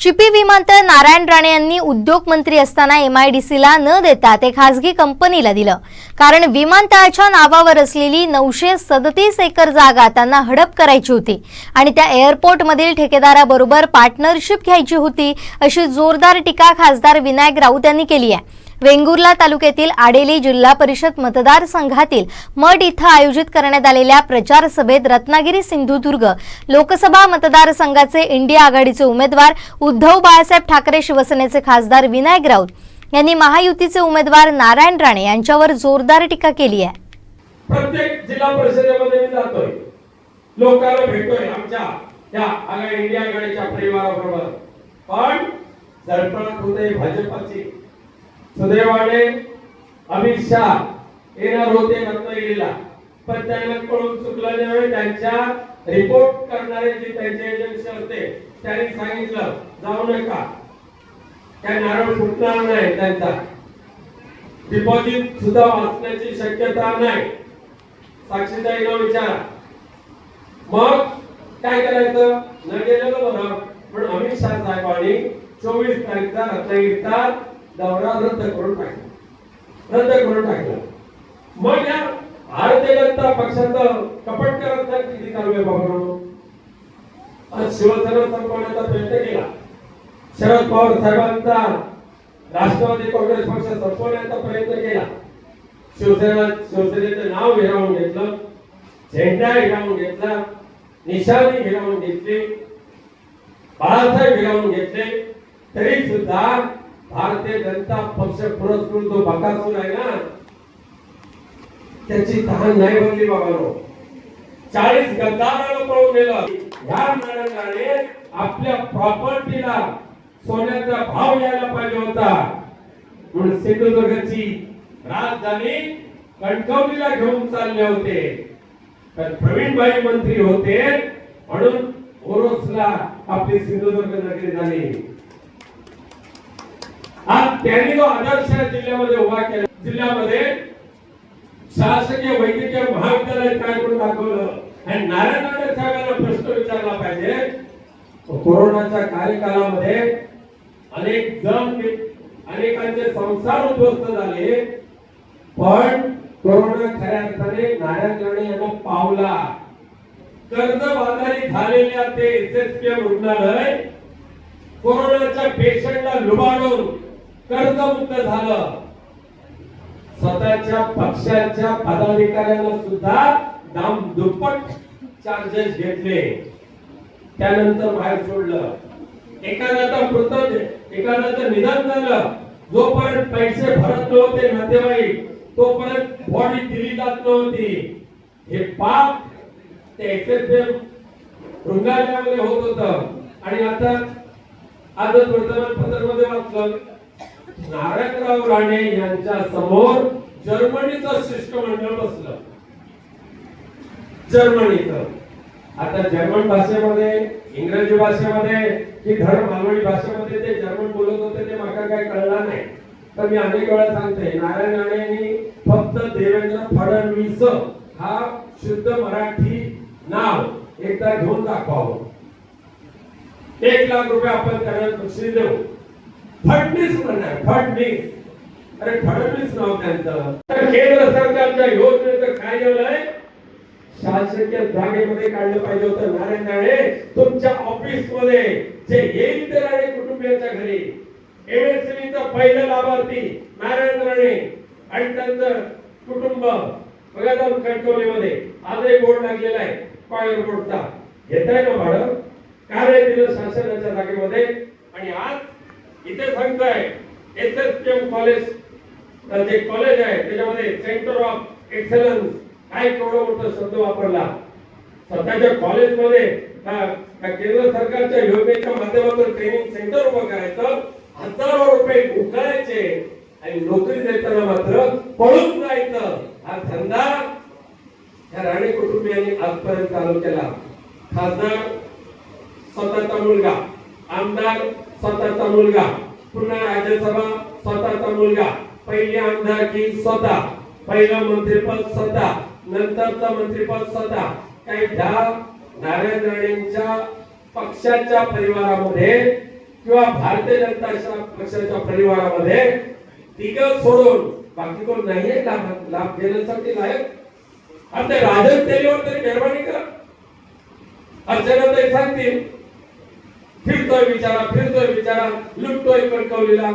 चिपी विमानतळ नारायण राणे यांनी उद्योग मंत्री असताना एमआयडीसीला न देता ते खासगी कंपनीला दिलं. कारण विमानतळाच्या नावावर असलेली नऊशे सदतीस एकर जागा त्यांना हडप करायची होती आणि त्या एअरपोर्टमधील ठेकेदाराबरोबर पार्टनरशिप घ्यायची होती अशी जोरदार टीका खासदार विनायक राऊत यांनी केली आहे. वेंगुर्ला तालुक्यातील आडेली जिल्हा परिषद मतदारसंघातील मठ इथं आयोजित करण्यात आलेल्या प्रचार सभेत रत्नागिरी सिंधुदुर्ग लोकसभा मतदारसंघाचे इंडिया आघाडीचे उमेदवार उद्धव बाळासाहेब ठाकरे शिवसेनेचे खासदार विनायक राऊत यांनी महायुतीचे उमेदवार नारायण राणे यांच्यावर जोरदार टीका केली आहे. प्रत्येक जिल्हा परिषदेमध्ये मी जातोय. लोकांना भेटतोय आमच्या या इंडिया आघाडीच्या परिवाराबरोबर. पण सरपणात होते भाजपची सुदैवाने अमित शहा येणार होते रत्नागिरीला. पण त्यांना कळून चुकल्यामुळे त्यांच्या रिपोर्ट करणारे जे त्यांचे एजन्सी असते त्यांनी सांगितलं जाऊ नका. त्या नारळ फुटणार नाही त्यांचा. डिपॉझिट सुद्धा वाचण्याची शक्यता नाही. साक्षीदारीला विचारा. मग काय करायचं? न गेलेलं बरं. पण अमित शहा साहेबांनी चोवीस तारीखचा रत्नागिरीचा दौरा रद्द करून टाकला रद्द करून टाकला मग या भारतीय जनता पक्षाचं कपट करत नाही किती कारवाई बाबा आज शिवसेना संपवण्याचा प्रयत्न केला. शरद पवार साहेबांचा राष्ट्रवादी काँग्रेस पक्ष संपवण्याचा प्रयत्न केला. शिवसेना शिवसेनेचं नाव हिरावून घेतलं झेंडा हिरावून घेतला निशाणी हिरावून घेतली बाळासाहेब हिरावून घेतले तरी सुद्धा भारतीय जनता पक्ष पुरस्कृत जो बकासूर आहे ना त्याची तहान नाही भरली बाबांनो चाळीस गद्दाराला पळून गेलं ह्या नारायणाने आपल्या प्रॉपर्टीला सोन्याचा भाव यायला पाहिजे होता. म्हणून सिंधुदुर्गची राजधानी कणकवलीला घेऊन चालले होते. तर प्रवीणबाई मंत्री होते म्हणून ओरोसला आपली सिंधुदुर्ग नगरी झाली. आज त्यांनी जो आदर्श जिल्ह्यामध्ये उभा केला जिल्ह्यामध्ये शासकीय वैद्यकीय महाविद्यालय काय करून दाखवलं आणि नारायण राणे साहेबांना प्रश्न विचारला पाहिजे. कोरोनाच्या कार्यकालामध्ये अनेक जण अनेकांचे संसार उद्ध्वस्त झाले. पण कोरोना खऱ्या अर्थाने नारायण राणे यांना पावला. कर्जबाजारी झालेल्या ते एसएसपीएम रुग्णालय कोरोनाच्या पेशंटला लुबाडून कर्जमुक्त झालं. स्वतःच्या पक्षाच्या पदाधिकाऱ्यांना सुद्धा दाम दुप्पट चार्जेस घेतले. त्यानंतर बाहेर सोडलं. एखाद्याचा मृत एखाद्याचं निधन झालं. जोपर्यंत पैसे भरत नव्हते नातेवाईक तोपर्यंत बॉडी दिली जात नव्हती. हे पाप ते एसएसएम रुग्णालयामध्ये होत होत. आणि आता आजच वर्तमानपत्रामध्ये वाचलं. नारायणराव राणे यांच्या समोर जर्मनीचं शिष्टमंडळ बसलं. जर्मनीचं. आता जर्मन भाषेमध्ये इंग्रजी भाषेमध्ये की धड मालवणी भाषेमध्ये ते जर्मन बोलत होते ते मला काय कळलं नाही. तर मी अनेक वेळा सांगते नारायण राणे यांनी फक्त देवेंद्र फडणवीस हा शुद्ध मराठी नाव एकदा घेऊन दाखवावं. एक लाख रुपये आपण त्यांना बक्षीस देऊ. फडणीस म्हणणार फडणीस अरे फडणवीस नाव त्यांचं. तर केंद्र सरकारच्या योजनेचं कार्यालय शासकीय जागेमध्ये काढलं पाहिजे होतं. नारायण राणे तुमच्या ऑफिसमध्ये जे येईल ते राणे कुटुंबियांच्या घरी MSME पहिलं लाभार्थी नारायण राणे आणि त्यांचं कुटुंब बघा जाऊन कणकवलीमध्ये. आजही बोर्ड लागलेला आहे पायर बोर्डचा घेताय ना भाडं? कार्य दिलं शासनाच्या जागेमध्ये. आणि आज इथे सांगताय S S P M college जे कॉलेज आहे त्याच्यामध्ये सेंटर ऑफ एक्सलन्स काय केवढा मोठा शब्द वापरला? स्वतःच्या कॉलेजमध्ये केंद्र सरकारच्या योजनेच्या माध्यमातून ट्रेनिंग सेंटर उभं करायचं हजारो रुपये उकळायचे आणि नोकरी देताना मात्र पळून जायचं हा धंदा या राणे कुटुंबियांनी आजपर्यंत चालू केला. खासदार स्वतःचा मुलगा आमदार स्वतःचा मुलगा. पुन्हा राज्यसभा स्वतःचा मुलगा. पहिली आमदारकी स्वतः. पहिलं मंत्रीपद स्वतः. नंतरचं मंत्रीपद स्वतः. काही ह्या नारायण राणेंच्या पक्षाच्या परिवारामध्ये किंवा भारतीय जनता पक्षाच्या परिवारामध्ये तिघ सोडून बाकी कोण नाहीये लाभ लाभ घेण्यासाठी लायक. आणि ते राजन तेलीवर तरी मेहरबानी करा. अर्चना ते सांगतील फिरतोय बिचारा फिरतोय बिचारा लुटतोय कणकवलीला.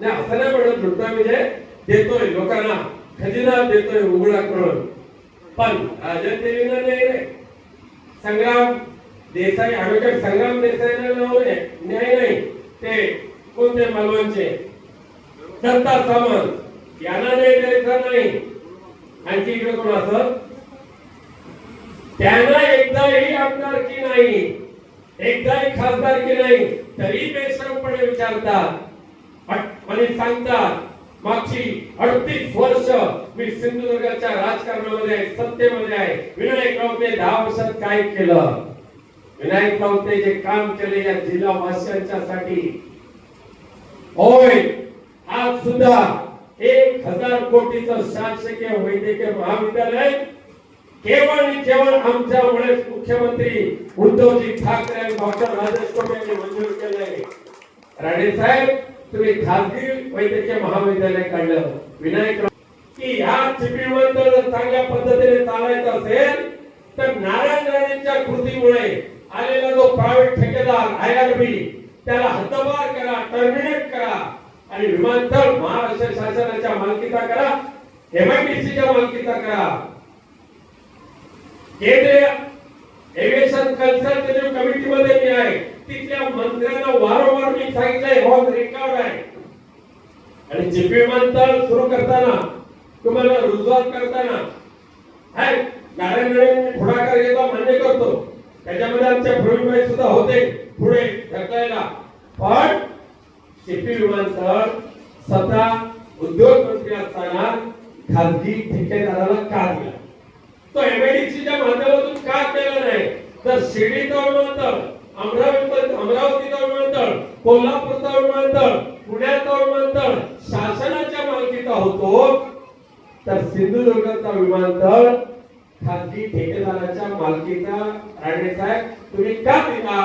नाही असं नाही म्हणत लुटतोय म्हणजे देतोय लोकांना खजिना देतोय उघडा करून पण राजन देवीनं नाही. रे संग्राम देसाई ऍडव्होकेट संग्राम देसाईला नाव नाही न्याय नाही. ते कोणते मालवणचे? दत्ता सामंत यांना नाही द्यायचा नाही. आणखी इकडे कोण असं? त्यांना एकदाही आमदारकी नाही? एकदाही खासदारकी नाही तरी बेसरपणे विचारतात. आणि सांगतात मागची अडतीस वर्ष मी सिंधुदुर्गाच्या राजकारणामध्ये आहे सत्तेमध्ये आहे. विनायक राऊते दहा वर्षात काय केलं? विनायक राऊते जे काम केले या जिल्हा वासियांच्यासाठी. होय आज सुद्धा एक हजार कोटीचं शासकीय वैद्यकीय महाविद्यालय केवळ आणि केवळ आमच्यामुळे मुख्यमंत्री उद्धवजी ठाकरे आणि डॉक्टर राजेश टोपे यांनी मंजूर केले राणे साहेब तुम्ही खासगी वैद्यकीय महाविद्यालय काढलं. विनायक की ह्या चिपळीवर जर चांगल्या पद्धतीने चालायचं असेल तर नारायण राणेंच्या कृतीमुळे आलेला जो प्रायव्हेट ठेकेदार आय आर बी त्याला हद्दपार करा टर्मिनेट करा आणि विमानतळ महाराष्ट्र शासनाच्या मालकीचा करा एमआयडीसीच्या मालकीचा करा. केंद्रीय एव्हिएशन कन्सल्टेटिव्ह कमिटीमध्ये मी आहे तिथल्या मंत्र्यांना वारंवार मी सांगितलंय हो, ऑन रेकॉर्ड आहे. आणि जे विमानतळ सुरू करताना तुम्हाला रुजवात करताना हाय नारायण पुढाकार घेतो मान्य करतो. त्याच्यामध्ये आमच्या प्रवीणबाई सुद्धा होते पुढे ढकलायला. पण चिपी विमानतळ स्वतः उद्योग मंत्री असताना खासगी ठेकेदाराला का दिला. तो एमआयडीसीच्या माध्यमातून का केलं नाही? तर शिर्डीचा विमानतळ अमरावती अमरावतीचा विमानतळ कोल्हापूरचा विमानतळ पुण्याचा विमानतळ शासनाच्या मालकीचा होतो. तर सिंधुदुर्गचा विमानतळ खासगी ठेकेदाराच्या मालकीचा राणे साहेब तुम्ही का दिला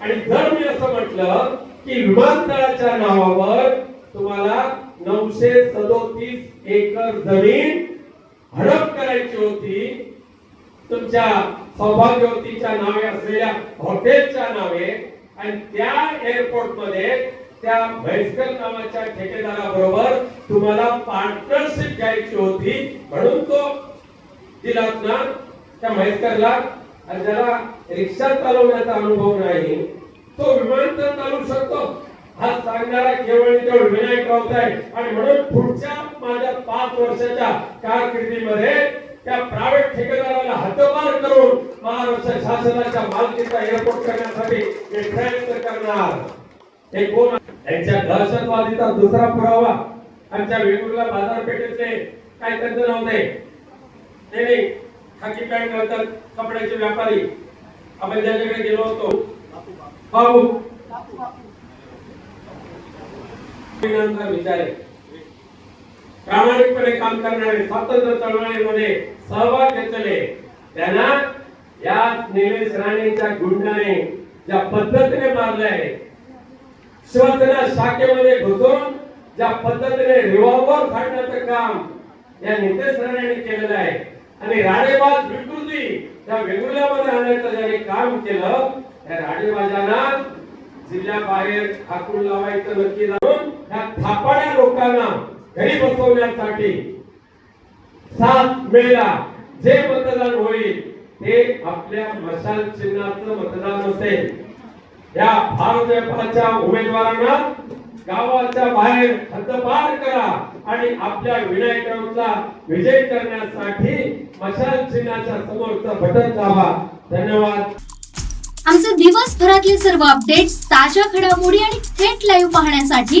आणि जर मी असं म्हटलं की विमानतळाच्या नावावर तुम्हाला नऊशे सदोतीस एकर जमीन हडप करायची होती. तुमच्या सौभाग्यवतीच्या नावे असलेल्या हॉटेलच्या नावे आणि त्या एअरपोर्टमध्ये त्या भैसकर नावाच्या ठेकेदाराबरोबर तुम्हाला पार्टनरशिप घ्यायची होती म्हणून तो दिलात ना त्या म्हैसकरला आणि ज्याला रिक्षा चालवण्याचा अनुभव नाही. तो विमानतळ चालवू शकतो. हा सांगणारा केवळ केवळ विनायक राऊत आहे. आणि म्हणून पुढच्या माझ्या पाच वर्षाच्या कारकिर्दीमध्ये त्या प्रायव्हेट ठेकेदाराला हद्दपार करून महाराष्ट्र शासनाच्या मालकीचा एअरपोर्ट करण्यासाठी मी प्रयत्न करणार. हे कोण? त्यांच्या दहशतवादीचा दुसरा पुरावा. आमच्या वेगवेगळ्या बाजारपेठेतले काय त्यांचं नव्हते नाही. नाही खाकी पॅन्ट घालतात कपड्याचे व्यापारी. आपण ज्याच्याकडे गेलो होतो. बाबू. विचार. प्रामाणिकपणे काम करणारे स्वातंत्र्य चळवळीमध्ये सहभाग घेतले त्यांना या निलेश राणेच्या गुंडाने ज्या पद्धतीने मारले आहे शिवसेना शाखेमध्ये घुसून ज्या पद्धतीने रिव्हॉल्वर फाडण्याचं काम या नितेश राणेने केलेलं आहे. आणि राणेबाज विकृती त्या वेगवेगळ्यामध्ये आणण्याचं ज्याने काम केलं त्या राणेबाजांना जिल्ह्याबाहेर हाकून लावायचं नक्की या थापाड्या लोकांना घरी बसवण्यासाठी सात मेला जे मतदान होईल ते आपल्या मशाल चिन्हाचं मतदान असेल. या भारतीय उमेदवारांना गावाच्या बाहेर हद्दपार करा आणि आपल्या विनायकांचा विजय करण्यासाठी मशाल चिन्हाच्या समोरचं बटन दाबा. धन्यवाद. आमचे दिवसभरातले सर्व अपडेट्स ताज्या घडामोडी आणि थेट लाईव्ह पाहण्यासाठी